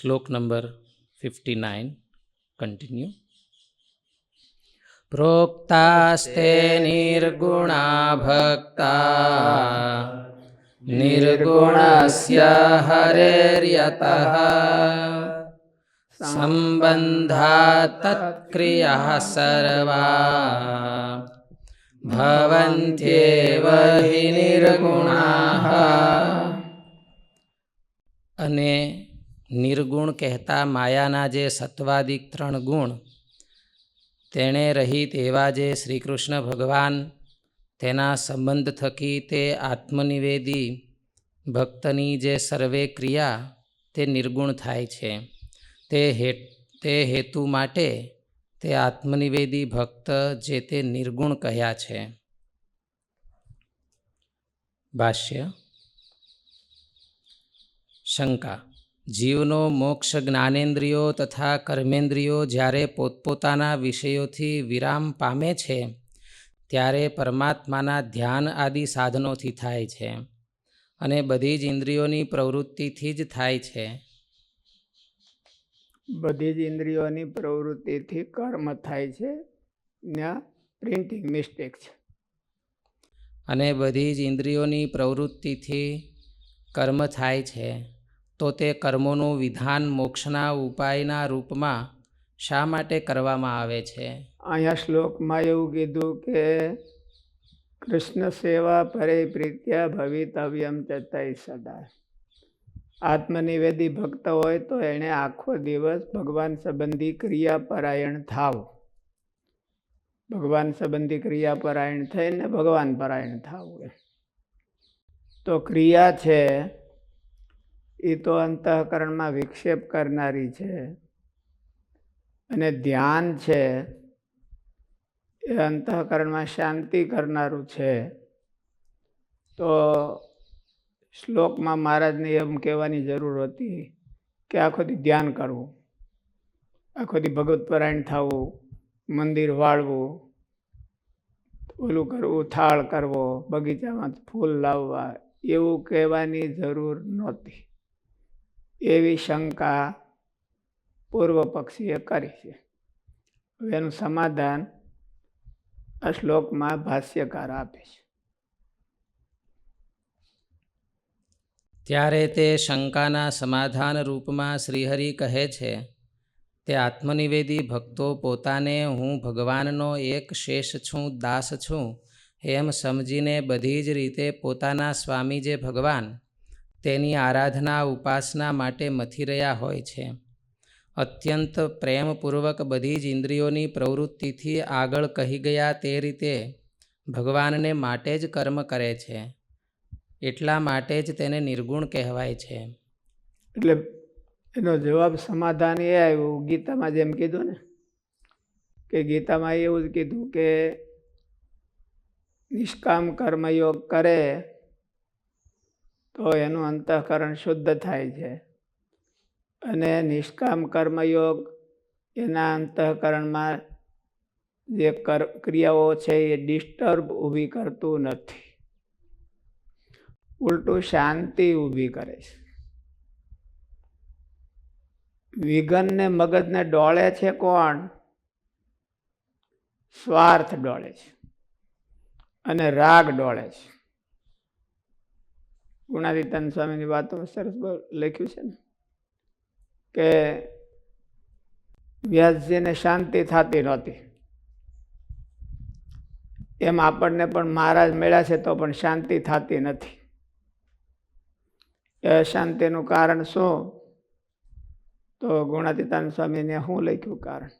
શ્લોક number fifty nine. Continue પ્રોક્તાસ્તે નિર્ગુણા ભક્તા નિર્ગુણસ્ય હરેર્યત. સંબંધા તત્ક્રિયા સર્વા. ભવન્ત્યેવ હિ નિર્ગુણાઃ. અને નિર્ગુણ કહેતા માયાના જે સત્વાદિક ત્રણ ગુણ, તેણે રહિત એવા જે શ્રી કૃષ્ણ ભગવાન, તેના સંબંધ થકી તે આત્મનિવેદી, ભક્તની જે સર્વે ક્રિયા, તે નિર્ગુણ થાય છે. તે હે, તે હેતુ માટે તે આત્મનિવેદી ભક્ત જે તે નિર્ગુણ કહ્યા છે. ભાષ્ય. શંકા. જીવનો મોક્ષ જ્ઞાનેન્દ્રિયો તથા કર્મેન્દ્રિયો જ્યારે પોતપોતાના વિષયોથી વિરામ પામે છે ત્યારે પરમાત્માના ધ્યાન આદિ સાધનોથી થાય છે અને બધી જ ઇન્દ્રિયોની પ્રવૃત્તિથી જ થાય છે. બધી જ ઇન્દ્રિયોની પ્રવૃત્તિથી કર્મ થાય છે ત્યાં પ્રિન્ટિંગ મિસ્ટેક છે. અને બધી જ ઇન્દ્રિયોની પ્રવૃત્તિથી કર્મ થાય છે. તો તે કર્મોનું વિધાન મોક્ષના ઉપાયના રૂપમાં શા માટે કરવામાં આવે છે? અહીંયા શ્લોકમાં એવું કીધું કે કૃષ્ણ સેવા પરે પ્રીત્યા ભવિતવ્યમ ચતાઈ સદા. આત્મનિવેદી ભક્ત હોય તો એણે આખો દિવસ ભગવાન સંબંધી ક્રિયાપરાયણ થાવ. ભગવાન સંબંધી ક્રિયાપરાયણ થઈને ભગવાન પરાયણ થવું તો ક્રિયા છે એ તો અંતઃકરણમાં વિક્ષેપ કરનારી છે. અને ધ્યાન છે, એ અંતઃકરણમાં શાંતિ કરનારું છે. તો શ્લોકમાં મહારાજને એમ કહેવાની જરૂર હતી કે આખોથી ધ્યાન કરવું આખોથી ભગવત પરાયણ થવું, મંદિર વાળવું, ઓલું કરવું, થાળ કરવો, બગીચામાં ફૂલ લાવવા, એવું કહેવાની જરૂર નહોતી. એવી શંકા પૂર્વ પક્ષીએ કરી છે. હવે એનું સમાધાન આ શ્લોકમાં ભાષ્યકાર આપે છે. ત્યારે તે શંકાના સમાધાન રૂપમાં શ્રીહરિ કહે છે, તે આત્મનિવેદી ભક્તો પોતાને હું ભગવાનનો એક શેષ છું, દાસ છું. એમ સમજીને બધી જ રીતે પોતાના સ્વામી જે ભગવાન તેની આરાધના ઉપાસના માટે મથી રહ્યા હોય છે. અત્યંત પ્રેમપૂર્વક બધી જ ઇન્દ્રિયોની પ્રવૃત્તિથી આગળ કહી ગયા તે રીતે ભગવાનને માટે જ કર્મ કરે છે. એટલા માટે જ તેને નિર્ગુણ કહેવાય છે. એટલે એનો જવાબ સમાધાન એ આવ્યું, ગીતામાં જેમ કીધું ને, કે ગીતામાં એવું જ કીધું કે નિષ્કામ કર્મયોગ કરે તો એનું અંતઃકરણ શુદ્ધ થાય છે. અને નિષ્કામ કર્મયોગ એના અંતઃકરણમાં જે કર, ક્રિયાઓ છે એ ડિસ્ટર્બ ઊભી કરતું નથી. ઉલટું શાંતિ ઊભી કરે છે. વિઘનને મગજને ડોળે છે કોણ? સ્વાર્થ ડોળે છે. અને રાગ ડોળે છે. ગુણાદિત્યાન સ્વામીની વાતો સરસ લખ્યું છે ને, કે વ્યાસજીને શાંતિ થતી નહોતી. એમ આપણને પણ મહારાજ મળ્યા છે તો પણ શાંતિ થતી નથી. એ અશાંતિનું કારણ શું? તો ગુણાતીતાન સ્વામીને શું લખ્યું કારણ?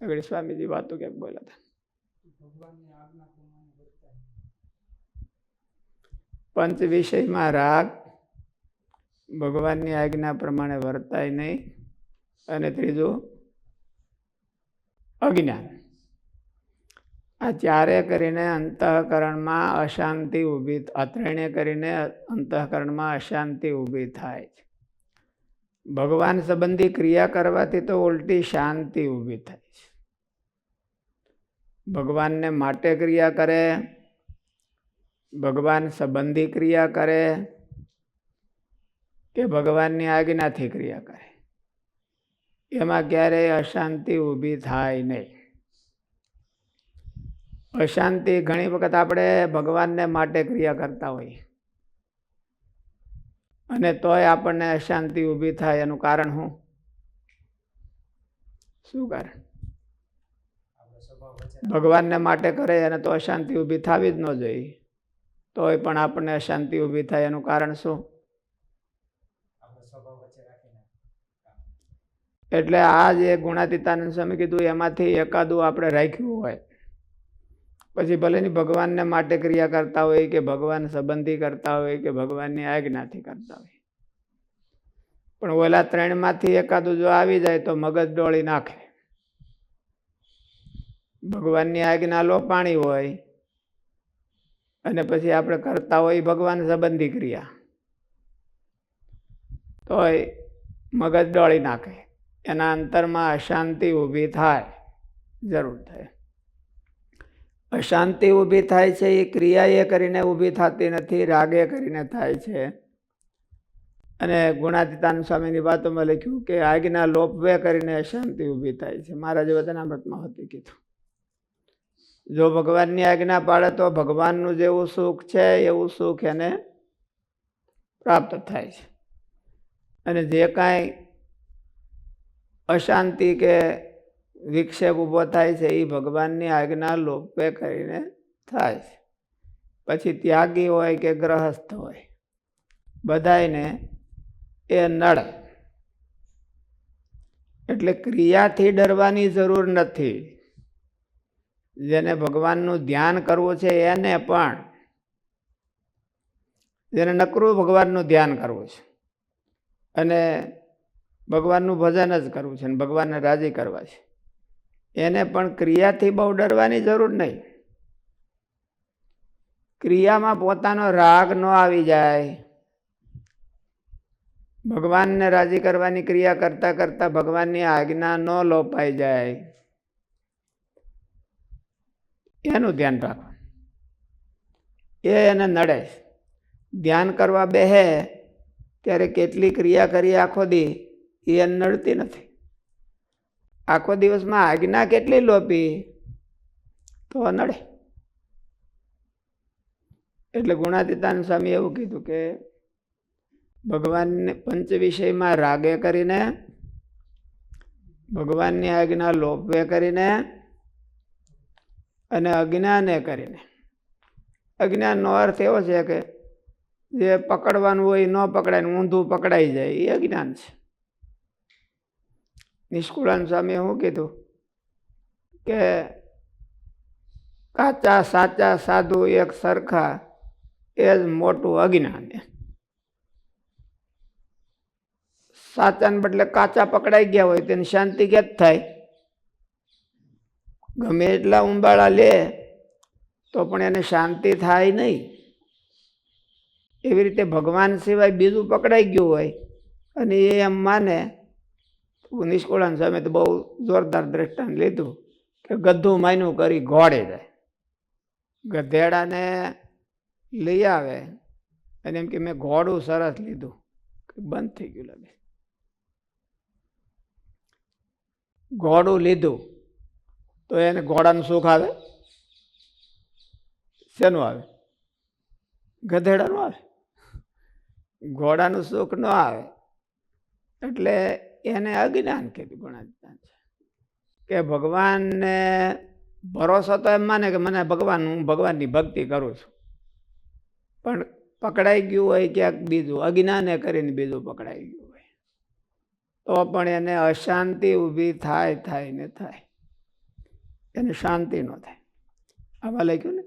આગળ સ્વામીજી વાતો ક્યાંક બોલ્યા હતા? પંચ વિષયમાં રાગ ભગવાનની આજ્ઞા પ્રમાણે વર્તાય નહીં. અને ત્રીજું, અજ્ઞાન. આ ચારે કરીને અંતઃકરણમાં અશાંતિ ઊભી આ ત્રણે કરીને અંતઃકરણમાં અશાંતિ ઊભી થાય છે. ભગવાન સંબંધી ક્રિયા કરવાથી તો ઉલટી શાંતિ ઊભી થાય છે. ભગવાનને માટે ક્રિયા કરે ભગવાન સંબંધી ક્રિયા કરે કે ભગવાનની આજ્ઞાથી ક્રિયા કરે? એમાં ક્યારેય અશાંતિ ઊભી થાય નહીં. અશાંતિ ઘણી વખત આપણે ભગવાનને માટે ક્રિયા કરતા હોઈએ. અને તોય આપણને અશાંતિ ઊભી થાય એનું કારણ શું? શું કારણ? ભગવાનને માટે કરે અને તો અશાંતિ ઊભી થવી જ ન જોઈએ. તોય પણ આપણને અશાંતિ ઊભી થાય એનું કારણ શું? એટલે આ જે ગુણાતીતાનંદ સ્વામી કીધું એમાંથી એકાદું આપણે રાખ્યું હોય. પછી ભલેની ભગવાનને માટે ક્રિયા કરતા હોય કે ભગવાન સંબંધી કરતા હોય કે ભગવાનની આજ્ઞાથી કરતા હોય. પણ ઓલા ત્રણમાંથી એકાદું જો આવી જાય તો મગજ ડોળી નાખે. ભગવાનની આજ્ઞા લોપાણી હોય અને પછી આપણે કરતા હોય ભગવાન સંબંધી ક્રિયા. તોય મગજ દોળી નાખે. એના અંતરમાં અશાંતિ ઊભી થાય. જરૂર થાય. અશાંતિ ઊભી થાય છે એ ક્રિયા એ કરીને ઊભી થતી નથી, રાગે કરીને થાય છે. અને ગુણાતીતાન સ્વામીની વાતોમાં લખ્યું કે આજ્ઞા લોપવે કરીને અશાંતિ ઊભી થાય છે. મહારાજે વચનામૃતમાં હતી કીધું. જો ભગવાનની આજ્ઞા પાડે તો ભગવાનનું જેવું સુખ છે, એવું સુખ એને પ્રાપ્ત થાય છે. અને જે કાંઈ અશાંતિ કે વિક્ષેપ ઊભો થાય છે એ ભગવાનની આજ્ઞા લોપે કરીને થાય છે. પછી ત્યાગી હોય કે ગ્રહસ્થ હોય, બધાયને એ નડે એટલે ક્રિયાથી ડરવાની જરૂર નથી. જેને ભગવાનનું ધ્યાન કરવું છે એને પણ, જેને નકરું ભગવાનનું ધ્યાન કરવું છે. અને ભગવાનનું ભજન જ કરવું છે અને ભગવાનને રાજી કરવા છે. એને પણ ક્રિયાથી બહુ ડરવાની જરૂર નહીં. ક્રિયામાં પોતાનો રાગ ન આવી જાય. ભગવાનને રાજી કરવાની ક્રિયા કરતાં કરતાં ભગવાનની આજ્ઞા ન લોપાઈ જાય. એનું ધ્યાન રાખવાનું. એ એને નડે ધ્યાન કરવા બેહે, ત્યારે કેટલી ક્રિયા કરી આખો દી, એ એને નડતી નથી. આખો દિવસમાં આજ્ઞા કેટલી લોપી, તો નડે. એટલે ગુણાતીતાન સ્વામી એવું કીધું કે, ભગવાનને પંચ વિષયમાં રાગે કરીને, ભગવાનની આજ્ઞા લોપવે કરીને અને અજ્ઞાને કરીને. અજ્ઞાનનો અર્થ એવો છે કે જે પકડવાનું હોય, ન પકડાય ને ઊંધું પકડાઈ જાય, એ અજ્ઞાન છે. નિષ્કુળાન સ્વામીએ શું કીધું? કે કાચા, સાચા, સાધુ એક સરખા, એ જ મોટું અજ્ઞાન સાચાને બદલે કાચા પકડાઈ ગયા હોય, તેની શાંતિ કે જ થાય? ગમે એટલા ઉંબાળા લે, તો પણ એને શાંતિ થાય નહીં. એવી રીતે ભગવાન સિવાય બીજું પકડાઈ ગયું હોય, અને એ એમ માને નિષ્કુળાન સામે તો બહુ જોરદાર દ્રષ્ટાંત લીધું, કે ગધું માયનું કરી ઘોડે જાય. ગધેડાને લઈ આવે, અને એમ કે મેં ઘોડું સરસ લીધું બંધ થઈ ગયું લાગે. ઘોડું લીધું તો એને ઘોડાનું સુખ આવે? શેનું આવે? ગધેડાનું આવે? ઘોડાનું સુખ ન આવે. એટલે એને અજ્ઞાન કીધું ગુણાજ્ઞાન છે. કે ભગવાનને ભરોસો તો એમ માને કે મને ભગવાન, હું ભગવાનની ભક્તિ કરું છું. પણ પકડાઈ ગયું હોય ક્યાંક બીજું, અજ્ઞાને કરીને બીજું પકડાઈ ગયું હોય. તો પણ એને અશાંતિ ઊભી થાય થાય ને થાય. એને શાંતિ ન થાય. આમાં લખ્યું ને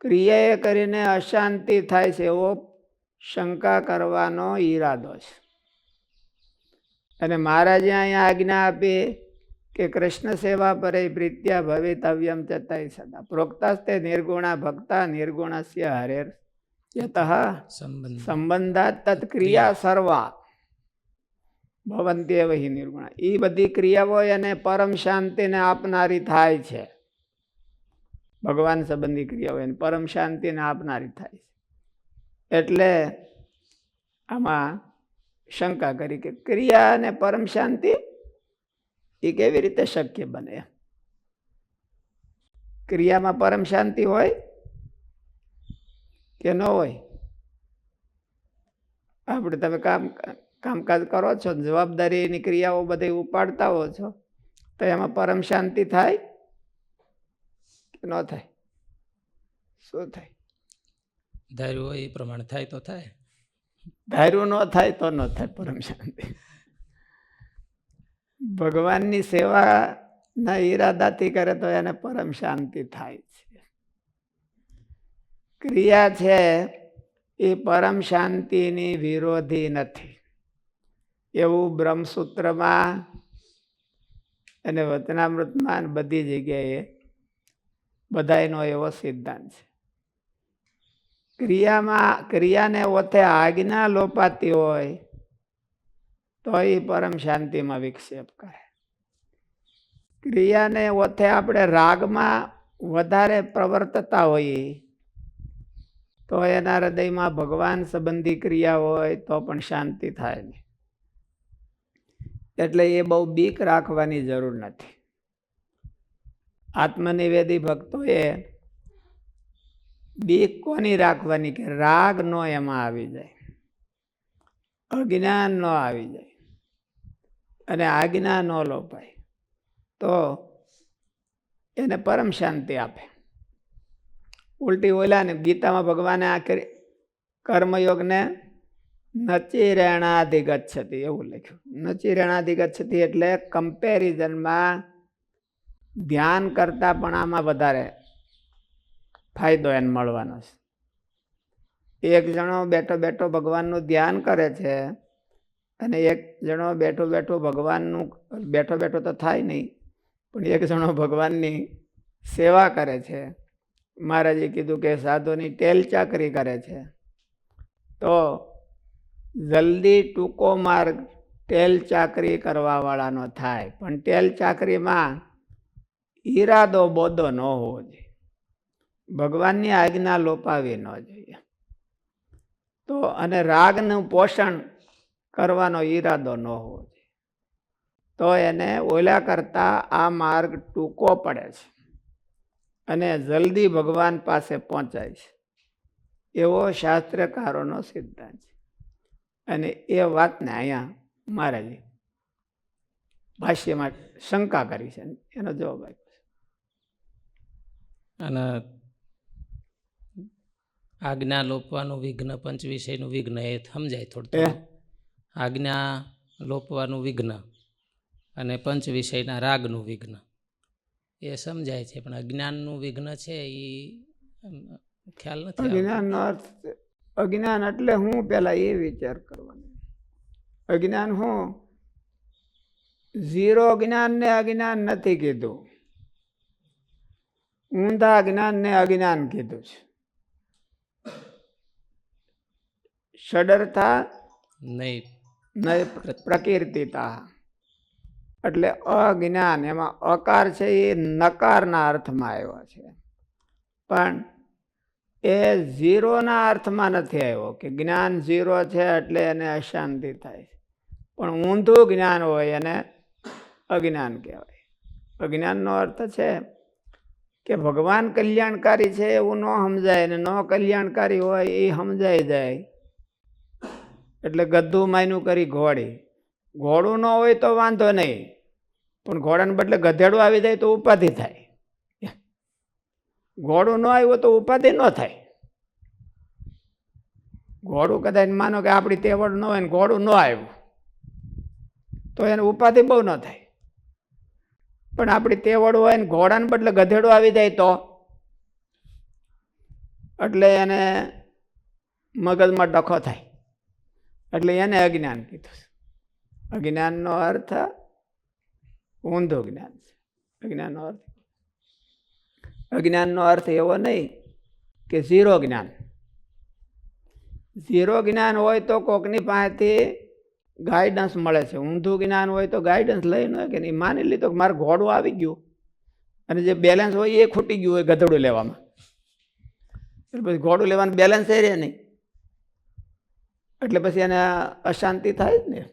ક્રિયાએ કરીને અશાંતિ થાય છે એવો શંકા કરવાનો ઈરાદો છે. અને મહારાજે અહીંયા આજ્ઞા આપી કે કૃષ્ણ સેવા પરે પ્રીત્યા ભવિતવ્યમ ચતાઈ સદા. પ્રોક્તાસ્તે નિર્ગુણા ભક્તા નિર્ગુણસ્ય હરેર યત સંબંધ. સંબંધાત તત્ક્રિયા સર્વા ભવંત્યેવ હિ નિર્ગુણા એ બધી ક્રિયાઓ એને પરમ શાંતિને આપનારી થાય છે. ભગવાન સંબંધી ક્રિયાઓ એને પરમ શાંતિને આપનારી થાય છે. એટલે આમાં શંકા કરી કે ક્રિયા અને પરમ શાંતિ એ કેવી રીતે શક્ય બને? ક્રિયામાં પરમ શાંતિ હોય કે ન હોય? આપણે તમે કામ કામકાજ કરો છો જવાબદારીની ક્રિયાઓ બધી ઉપાડતા હો છો તો એમાં પરમ શાંતિ થાય કે ન થાય? શું થાય? ધાર્યું હોય એ પ્રમાણે થાય તો થાય. ધાર્યું ન થાય તો ન થાય પરમ શાંતિ. ભગવાનની સેવાના ઈરાદાથી કરે તો એને પરમ શાંતિ થાય છે. ક્રિયા છે એ પરમ શાંતિની વિરોધી નથી. એવું બ્રહ્મસૂત્રમાં અને વચનામૃતમાં બધી જગ્યાએ બધાયનો એવો સિદ્ધાંત છે. ક્રિયામાં, ક્રિયાને ઓથે આજ્ઞા લોપાતી હોય તો એ પરમ શાંતિમાં વિક્ષેપ કરે. ક્રિયાને ઓથે આપણે રાગમાં વધારે પ્રવર્તતા હોઈએ, તો એના હૃદયમાં ભગવાન સંબંધી ક્રિયા હોય, તો પણ શાંતિ થાય નહીં. એટલે એ બહુ બીક રાખવાની જરૂર નથી. આત્મનિવેદી ભક્તોએ બીક કોની રાખવાની કે રાગ નો એમાં આવી જાય, અજ્ઞાન નો આવી જાય અને આજ્ઞા ન લોપાય, તો એને પરમ શાંતિ આપે. ઉલટી ઓલા ને ગીતામાં ભગવાને આ કર્મયોગને નચી રેણાધિગચ્છતી એવું લખ્યું. નચી રેણાધિગચ્છતી એટલે કમ્પેરિઝનમાં ધ્યાન કરતાં પણ આમાં વધારે ફાયદો એને મળવાનો છે. એક જણો બેઠો બેઠો ભગવાનનું ધ્યાન કરે છે અને એક જણો બેઠો બેઠો ભગવાનનું, બેઠો બેઠો તો થાય નહીં, પણ એક જણો ભગવાનની સેવા કરે છે. મહારાજે કીધું કે સાધુની ટેલ ચાકરી કરે છે. તો જલ્દી ટૂંકો માર્ગ તેલ ચાકરી કરવાવાળાનો થાય, પણ તેલ ચાકરીમાં ઈરાદો બોદો ન હોવો જોઈએ. ભગવાનની આજ્ઞા લોપાવી ન જોઈએ. તો અને રાગનું પોષણ કરવાનો ઈરાદો ન હોવો જોઈએ. તો એને ઓલા કરતાં આ માર્ગ ટૂંકો પડે છે અને જલ્દી ભગવાન પાસે પહોંચાય છે. એવો શાસ્ત્રકારોનો સિદ્ધાંત છે. અને એ વાતને અહીંયા મહારાજે ભાષ્યમાં શંકા કરી છે. એનો જવાબ આપ્યો છે. અને આજ્ઞા લોપવાનું વિઘ્ન પંચ વિષયનું વિઘ્ન એ સમજાય થોડું આજ્ઞા લોપવાનું વિઘ્ન અને પંચ વિષયના રાગનું વિઘ્ન એ સમજાય છે પણ અજ્ઞાનનું વિઘ્ન છે એ ખ્યાલ નથી. અજ્ઞાનનો અર્થ અજ્ઞાન એટલે હું પેલા એ વિચાર કરવાનો. અજ્ઞાન હું ઝીરો જ્ઞાન ને અજ્ઞાન નથી કીધું. ઊંધા જ્ઞાન ને અજ્ઞાન કીધું છે. સડરતા નહીં નય પ્રકીર્તિતા. એટલે અજ્ઞાન એમાં અકાર છે એ નકારના અર્થમાં આવ્યો છે. પણ એ ઝીરોના અર્થમાં નથી આવ્યો કે જ્ઞાન ઝીરો છે એટલે એને અશાંતિ થાય પણ ઊંધું જ્ઞાન હોય એને અજ્ઞાન કહેવાય. અજ્ઞાનનો અર્થ છે કે ભગવાન કલ્યાણકારી છે એવું ન સમજાય ને ન કલ્યાણકારી હોય એ સમજાઈ જાય. એટલે ગધું માયનું કરી ઘોડી. ઘોડું ન હોય તો વાંધો નહીં. પણ ઘોડાને બદલે ગધેડું આવી જાય તો ઉપાધિ થાય. ઘોડું ન આવ્યો તો ઉપાધિ ન થાય. ઘોડું કદાચ માનો કે આપણી તેવડ ન હોય ને ઘોડું ન આવ્યું, તો એને ઉપાધિ બહુ ન થાય. પણ આપણી તેવડ હોય ને ઘોડાને બદલે ગધેડું આવી જાય તો? એટલે એને મગજમાં ડખો થાય. એટલે એને અજ્ઞાન કીધું અજ્ઞાનનો અર્થ ઊંધો જ્ઞાન છે. અજ્ઞાનનો અર્થ અજ્ઞાનનો અર્થ એવો નહીં કે ઝીરો જ્ઞાન. ઝીરો જ્ઞાન હોય તો કોકની પાસેથી ગાઈડન્સ મળે છે. ઊંધું જ્ઞાન હોય તો ગાઈડન્સ લઈ ન કે નહીં માની લીધો કે મારે ઘોડું આવી ગયું અને જે બેલેન્સ હોય એ ખૂટી ગયું હોય ગધડું લેવામાં. એટલે પછી ઘોડું લેવાનું બેલેન્સ એ રહે નહીં. એટલે પછી એને અશાંતિ થાય જ ને.